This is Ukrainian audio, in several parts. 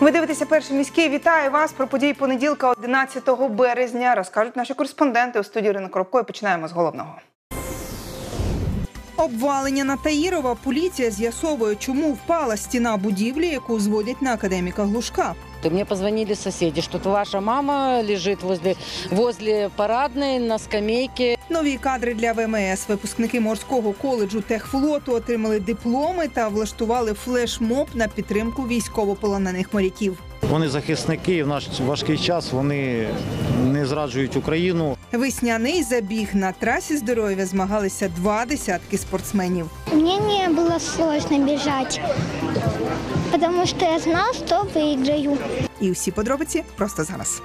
Ви дивитеся перший міський. Вітаю вас про події понеділка, 11 березня. Розкажуть наші кореспонденти у студії Ірина Коробко. І Починаємо з головного. Обвалення на Таїрова. Поліція з'ясовує, чому впала стіна будівлі, яку зводять на академіка Глушка. И Мне позвонили соседи, что ваша мама лежит возле, возле парадной на скамейке. Нові кадри для ВМС. Випускники морського коледжу техфлоту отримали дипломи та влаштували флешмоб на підтримку військовополонених моряків. Вони захисники, і в наш важкий час вони не зраджують Україну. Весняний забіг на трасі здоров'я змагалися два десятки спортсменів. Мне не было сложно бежать, потому що я знал, що виграю. І усі подробиці просто зараз.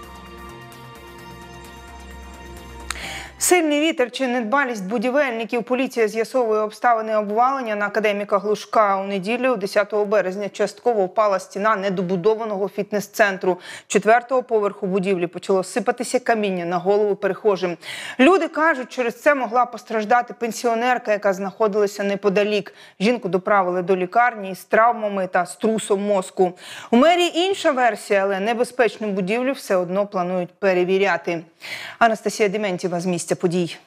Сильний вітер чи недбалість будівельників. Поліція з'ясовує обставини обвалення на академіка Глушка. У неділю, 10 березня, частково впала стіна недобудованого фітнес-центру. Четвертого поверху будівлі почало сипатися каміння на голову перехожим. Люди кажуть, через це могла постраждати пенсіонерка, яка знаходилася неподалік. Жінку доправили до лікарні з травмами та струсом мозку. У мерії інша версія, але небезпечну будівлю все одно планують перевіряти. Анастасія Дементєва з місця подій.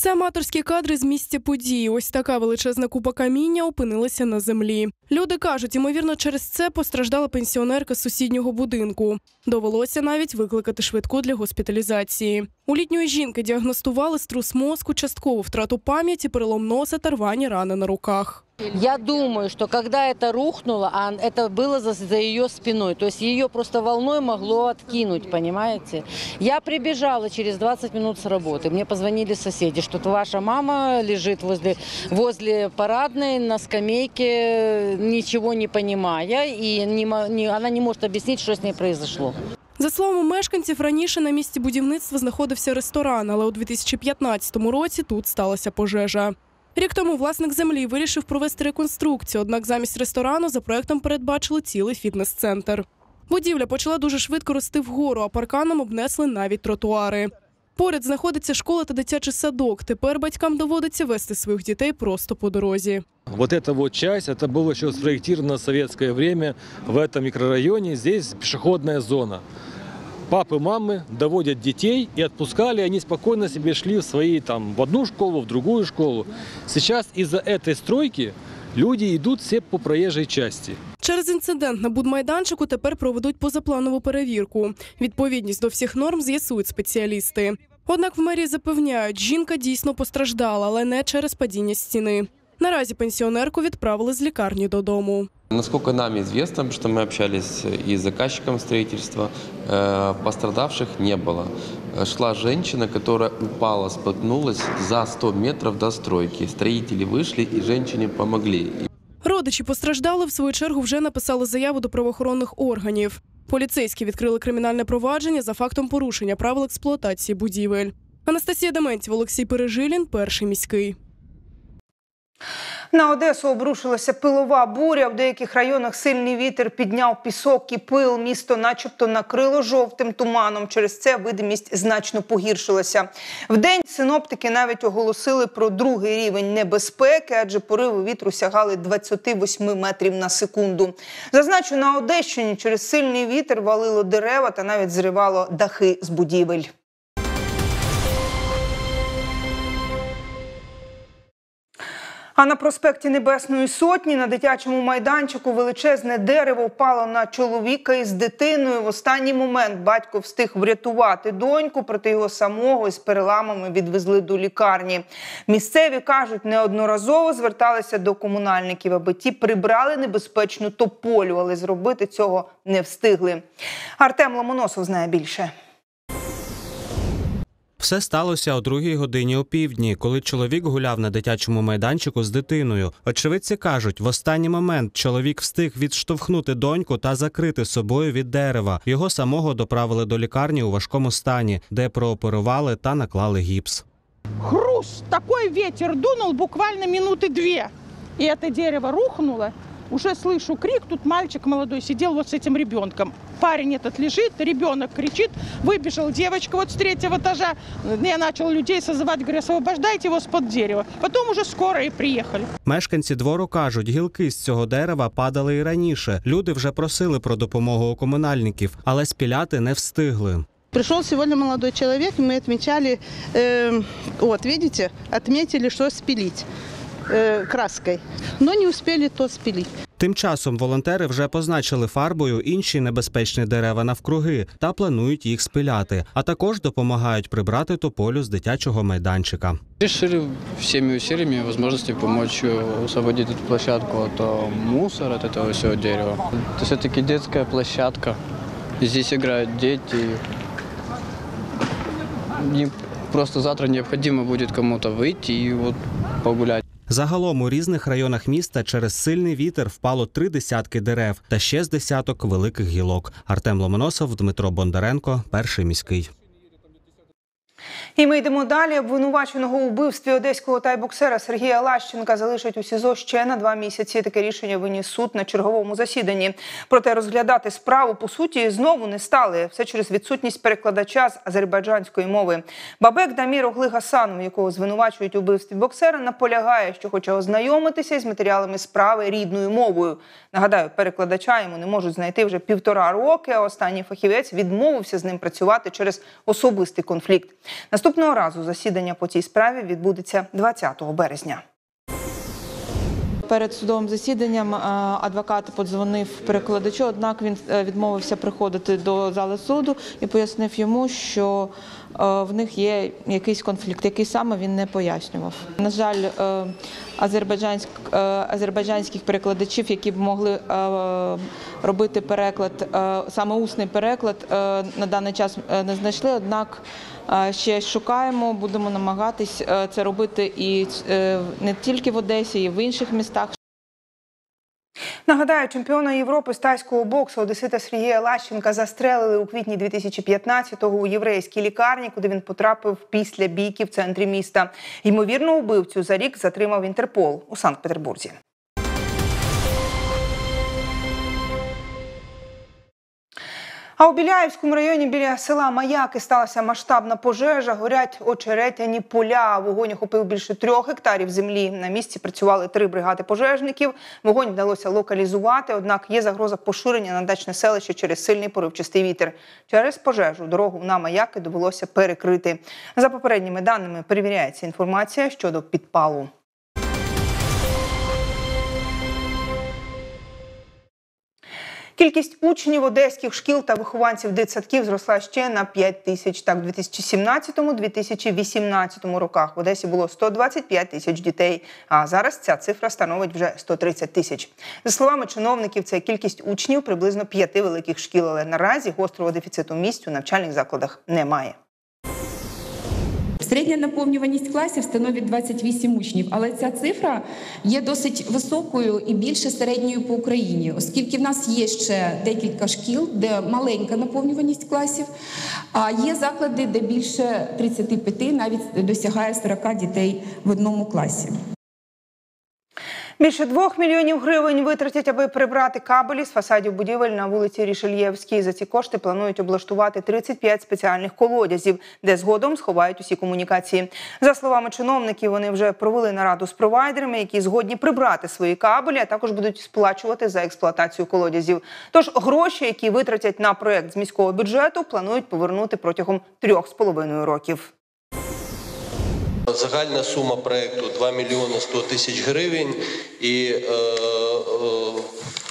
Це аматорські кадри з місця події. Ось така величезна купа каміння опинилася на землі. Люди кажуть, ймовірно, через це постраждала пенсіонерка з сусіднього будинку. Довелося навіть викликати швидку для госпіталізації. У літньої жінки діагностували струс мозку, часткову втрату пам'яті, перелом носа та рвані рани на руках. Я думаю, что когда это рухнуло, а это было за, за ее спиной, то есть ее просто волной могло откинуть, понимаете? Я прибежала через 20 минут с работы, мне позвонили соседи, что ваша мама лежит возле, возле парадной на скамейке, ничего не понимая, и не, мо- не- она не может объяснить, что с ней произошло. За словами мешканців, раніше на місці будівництва знаходився ресторан, але у 2015 році тут сталася пожежа. Рік тому власник землі вирішив провести реконструкцію, однак замість ресторану за проектом передбачили цілий фітнес-центр. Будівля почала дуже швидко рости вгору, а парканом обнесли навіть тротуари. Поряд знаходиться школа та дитячий садок. Тепер батькам доводиться вести своїх дітей просто по дорозі. Вот эта вот часть, это было еще спроектировано в советское время. В этом микрорайоне здесь пешеходная зона. Папы, мамы доводят детей и отпускали, они спокойно себе шли в свои, там, в одну школу, в другую школу. Сейчас из-за этой стройки люди идут все по проезжей части. Через інцидент на будмайданчику тепер проведуть позапланову перевірку. Відповідність до всіх норм з'ясують спеціалісти. Однак в мерії запевняють, жінка дійсно постраждала, але не через падіння стіни. Наразі пенсіонерку відправили з лікарні додому. Насколько нам известно, потому что мы общались и с заказчиком строительства, э, пострадавших не было. Э, Шла женщина, которая упала, споткнулась за 100 метров до стройки. Строители вышли и женщине помогли. Родичі постраждали в свою чергу вже написали заяву до правоохоронних органів. Поліцейські відкрили кримінальне провадження за фактом порушення правил експлуатації будівель. Анастасія Дементьєва, Олексій Пережилін, перший міський. На Одесу обрушилася пилова буря. В деяких районах сильний вітер підняв пісок і пил. Місто, начебто, накрило жовтим туманом. Через це видимість значно погіршилася. Вдень синоптики навіть оголосили про другий рівень небезпеки, адже пориви вітру сягали 28 метрів на секунду. Зазначу, на Одещині через сильний вітер валило дерева та навіть зривало дахи з будівель. А на проспекті Небесної Сотні на дитячому майданчику величезне дерево впало на чоловіка із дитиною. В останній момент батько встиг врятувати доньку, проте його самого із переламами відвезли до лікарні. Місцеві кажуть, неодноразово зверталися до комунальників, аби ті прибрали небезпечну тополю, але зробити цього не встигли. Артем Ломоносов знає більше. Все сталося о другій годині опівдні, коли чоловік гуляв на дитячому майданчику з дитиною. Очевидці кажуть, в останній момент чоловік встиг відштовхнути доньку та закрити собою від дерева. Його самого доправили до лікарні у важкому стані, де прооперували та наклали гіпс. хруст, такой ветер дунул буквально минуты две. И это дерево рухнуло уже слышу крик, тут мальчик молодой сидел вот с этим ребенком. Парень этот лежит, ребенок кричит, выбежала девочка вот с третьего этажа. Я начал людей созывать, говорю, освобождайте его с-под дерева. Потом уже скоро и приехали. Мешканці двору кажуть, гілки з цього дерева падали і раніше. Люди вже просили про допомогу у комунальників, але спіляти не встигли. Пришел сегодня молодой человек, мы отмечали, э, вот видите, отметили, что спилить э, краской, но не успели то спилить. Тим часом волонтери вже позначили фарбою інші небезпечні дерева навкруги та планують їх спиляти, а також допомагають прибрати тополю з дитячого майданчика. Решили всеми усилиями возможности помочь э, освободить эту площадку от э, мусора, от этого всего дерева. Это все-таки детская площадка. Здесь играют дети. Не- просто завтра необходимо будет кому-то выйти и вот погулять. Загалом у різних районах міста через сильний вітер впало три десятки дерев та ще з десяток великих гілок. Артем Ломоносов, Дмитро Бондаренко, перший міський. І ми йдемо далі. Обвинуваченого у вбивстві одеського тайбоксера Сергія Лащенка залишать у СІЗО ще на два місяці. Таке рішення виніс суд на черговому засіданні. Проте розглядати справу по суті знову не стали. Все через відсутність перекладача з азербайджанської мови. Бабек Дамір Огли Гасанов, якого звинувачують у вбивстві боксера, наполягає, що хоче ознайомитися із матеріалами справи рідною мовою. Нагадаю, перекладача йому не можуть знайти вже півтора роки. А останній фахівець відмовився з ним працювати через особистий конфлікт. Наступного разу засідання по цій справі відбудеться 20 березня. Перед судовим засіданням е, адвокат подзвонив перекладачу, однак він е, відмовився приходити до зали суду і пояснив йому, що е, в них є якийсь конфлікт, який саме він не пояснював. На жаль, азербайджанськ, азербайджанських перекладачів, які б могли робити переклад, саме усний переклад, на даний час не знайшли. Однак ще шукаємо, будемо намагатись е, це робити і е, не тільки в Одесі, і в інших містах. Нагадаю, чемпіона Європи з тайського боксу Одесита Сергія Лащенка застрелили у квітні 2015-го у єврейській лікарні, куди він потрапив після бійки в центрі міста. Ймовірно, убивцю за рік затримав Інтерпол у Санкт-Петербурзі. А у Біляївському районі біля села Маяки сталася масштабна пожежа. Горять очеретяні поля. Вогонь охопив більше трьох гектарів землі. На місці працювали три бригади пожежників. Вогонь вдалося локалізувати, однак є загроза поширення на дачне селище через сильний поривчастий вітер. Через пожежу дорогу на Маяки довелося перекрити. За попередніми даними перевіряється інформація щодо підпалу. Кількість учнів одеських шкіл та вихованців дитсадків зросла ще на 5 тисяч. Так, у 2017-2018 роках в Одесі було 125 тисяч дітей. А зараз ця цифра становить вже 130 тисяч. За словами чиновників, це кількість учнів приблизно п'яти великих шкіл. Але наразі гострого дефіциту місць у навчальних закладах немає. Середня наповнюваність класів становить 28 учнів, але ця цифра є досить високою і більше середньою по Україні, оскільки в нас є ще декілька шкіл, де маленька наповнюваність класів, а є заклади, де більше 35, навіть досягає 40 дітей в одному класі. Більше двох мільйонів гривень витратять, аби прибрати кабелі з фасадів будівель на вулиці Рішельєвській. За ці кошти планують облаштувати 35 спеціальних колодязів, де згодом сховають усі комунікації. За словами чиновників, вони вже провели нараду з провайдерами, які згодні прибрати свої кабелі, а також будуть сплачувати за експлуатацію колодязів. Тож гроші, які витратять на проект з міського бюджету, планують повернути протягом трьох з половиною років. Загальна сума проекту 2 мільйони 100 тисяч гривень і е, е,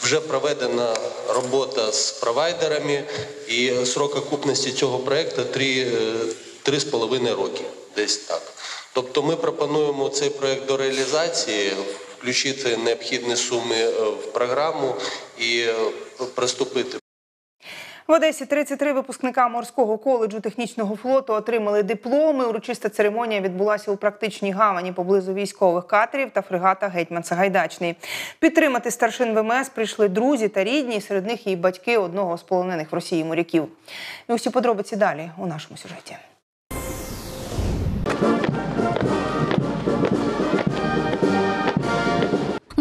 вже проведена робота з провайдерами і срок окупності цього проекту 3,5 роки. Десь так. Тобто ми пропонуємо цей проект до реалізації, включити необхідні суми е, в програму і е, приступити. В Одесі 33 випускника морського коледжу технічного флоту отримали дипломи. Урочиста церемонія відбулася у практичній гавані поблизу військових катерів та фрегата Гетьман Сагайдачний. Підтримати старшин ВМС прийшли друзі та рідні. Серед них і батьки одного з полонених в Росії моряків. І усі подробиці далі у нашому сюжеті.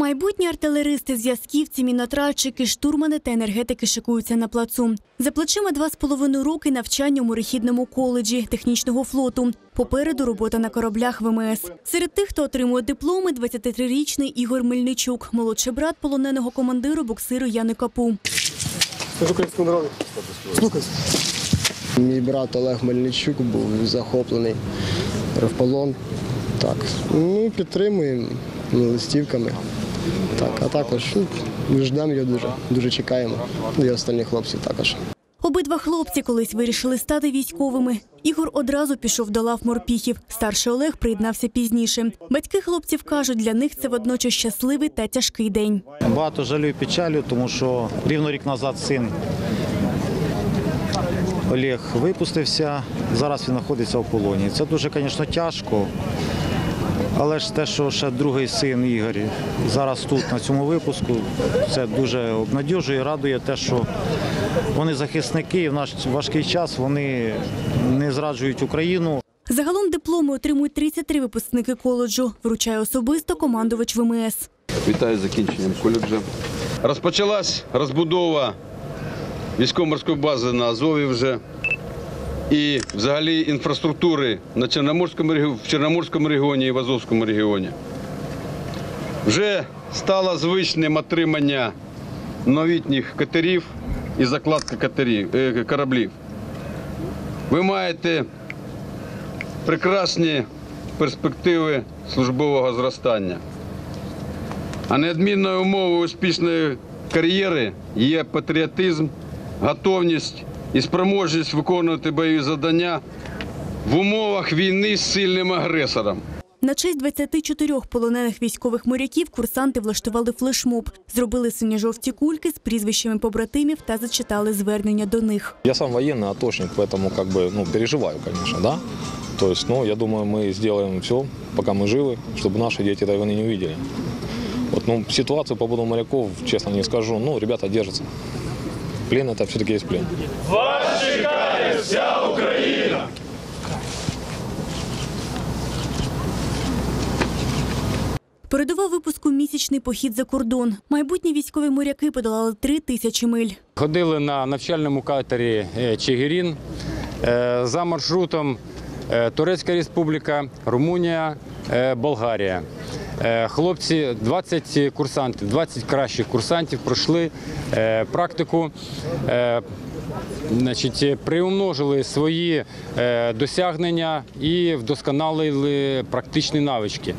Майбутні артилеристи, зв'язківці, мінотральщики, штурмани та енергетики шикуються на плацу. За плечима два з половиною роки навчання у морехідному коледжі технічного флоту. Попереду робота на кораблях ВМС. Серед тих, хто отримує дипломи, 23-річний Ігор Мельничук, молодший брат полоненого командиру боксиру Яни Капу. Мій брат Олег Мельничук був захоплений в полон. Так, ну підтримуємо листівками. Так, а також ну, ждемо його дуже, дуже чекаємо. Ну, І останні хлопці також. Обидва хлопці колись вирішили стати військовими. Ігор одразу пішов до лав морпіхів. Старший Олег приєднався пізніше. Батьки хлопців кажуть, для них це водночас щасливий та тяжкий день. Багато жалю і печалю, тому що рівно рік назад син Олег випустився, зараз він знаходиться в полоні. Це дуже, звісно, тяжко. Але ж те, що ще другий син Ігор зараз тут, на цьому випуску, це дуже обнадіжує, радує те, що вони захисники і в наш важкий час вони не зраджують Україну. Загалом дипломи отримують 33 випускники коледжу. Вручає особисто командувач ВМС. Вітаю з закінченням коледжу. Розпочалась розбудова військово-морської бази на Азові вже і взагалі інфраструктури на Чорноморському, в Чорноморському регіоні і в Азовському регіоні. Вже стало звичним отримання новітніх катерів і закладка катерів, е, кораблів. Ви маєте прекрасні перспективи службового зростання. А неодмінною умовою успішної кар'єри є патріотизм, готовність і спроможність виконувати бойові завдання в умовах війни з сильним агресором. На честь 24 полонених військових моряків курсанти влаштували флешмоб, зробили синьо-жовті кульки з прізвищами побратимів та зачитали звернення до них. Я сам военный атошник, поэтому как бы, ну, переживаю, конечно, да. То есть, ну, я думаю, мы сделаем все, пока мы живы, чтобы наши дети этой войны не увидели. Вот, ну, ситуацию по поводу моряков, честно не скажу, ну, ребята держатся. Плен это все-таки есть плен. Вас чекає вся Україна! Передова випуску місячний похід за кордон. Майбутні військові моряки подолали три тисячі миль. Ходили на навчальному катері е, Чигирін е, за маршрутом Турецька Республіка, Румунія, е, Болгарія. Е, Хлопці, 20 курсантів, 20 кращих курсантів пройшли е, практику. е, Значить, приумножили свої е, досягнення і вдосконалили практичні навички.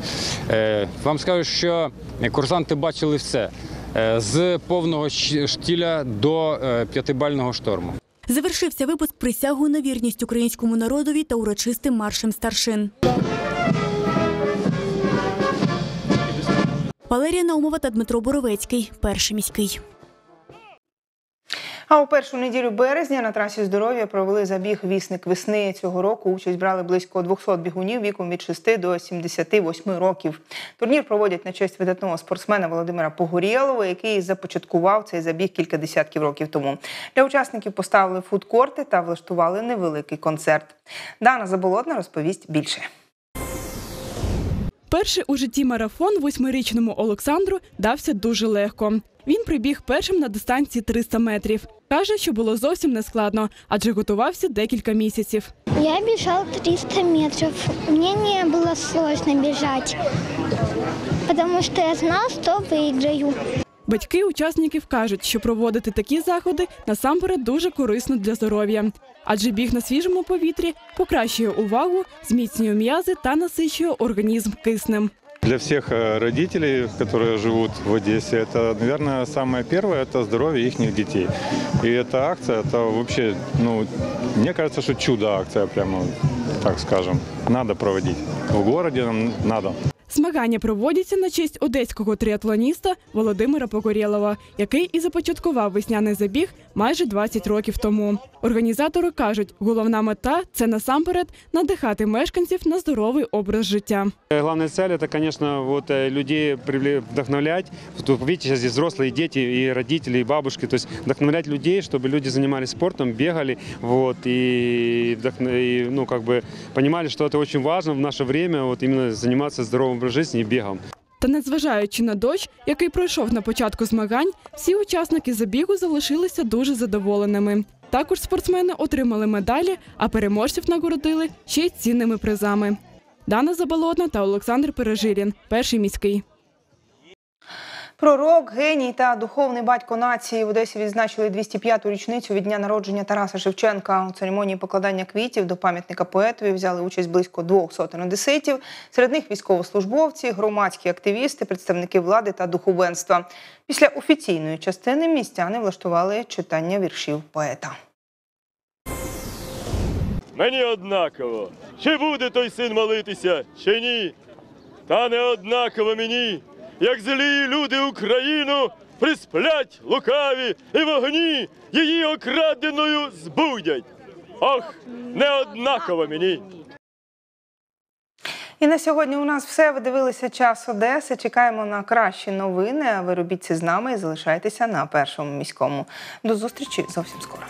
Е, вам скажу, що курсанти бачили все е, з повного штіля до е, п'ятибального шторму. Завершився випуск присягу на вірність українському народові та урочистим маршем старшин. Валерія Наумова та Дмитро Боровецький. Перший міський. А у першу неділю березня на трасі здоров'я провели забіг Вісник весни. Цього року участь брали близько 200 бігунів віком від 6 до 78 років. Турнір проводять на честь видатного спортсмена Володимира Погорєлова, який започаткував цей забіг кілька десятків років тому. Для учасників поставили фудкорти та влаштували невеликий концерт. Дана Заболотна розповість більше. Перший у житті марафон восьмирічному Олександру дався дуже легко. Він прибіг першим на дистанції 300 метрів. Каже, що було зовсім нескладно, адже готувався декілька місяців. Я бежал 300 метров. Мне не было сложно бежать, потому что я знал, что выиграю. Батьки учасників кажуть, що проводити такі заходи насамперед дуже корисно для здоров'я, адже біг на свіжому повітрі покращує увагу, зміцнює м'язи та насичує організм киснем. Для всех э, родителей, которые живут в Одессе, это, наверное, самое первое – это здоровье их детей. И эта акция, это вообще, ну, мне кажется, что чудо-акция, прямо так скажем. Надо проводить. В городе нам надо. Змагання проводяться на честь одеського триатлоніста Володимира Покорєлова, який і започаткував весняний забіг майже 20 років тому. Організатори кажуть, головна мета це насамперед надихати мешканців на здоровий образ життя. Главная цель это, конечно, вот э, людей привле- вдохновлять. Тут, видите, сейчас здесь взрослые дети, и родители, и бабушки. То есть вдохновлять людей, чтобы люди занимались спортом, бегали, вот, и, вдохно- и, ну, как бы понимали, что это очень важно в наше время, вот именно заниматься здоровым образом життя і бігом. Та незважаючи на дощ, який пройшов на початку змагань, всі учасники забігу залишилися дуже задоволеними. Також спортсмени отримали медалі, а переможців нагородили ще й цінними призами. Дана Заболотна та Олександр Пережирін перший міський. Пророк, геній та духовний батько нації в Одесі відзначили 205-ту річницю від дня народження Тараса Шевченка. У церемонії покладання квітів до пам'ятника поетові взяли участь близько двох сотень одеситів. Серед них військовослужбовці, громадські активісти, представники влади та духовенства. Після офіційної частини містяни влаштували читання віршів поета. Мені однаково, чи буде той син молитися, чи ні. Та не однаково мені, як злі люди Україну присплять лукаві і вогні її окраденою збудять. Ох, не однаково мені. І на сьогодні у нас все. Ви дивилися час Одеси. Чекаємо на кращі новини. А ви робіть це з нами і залишайтеся на першому міському. До зустрічі зовсім скоро.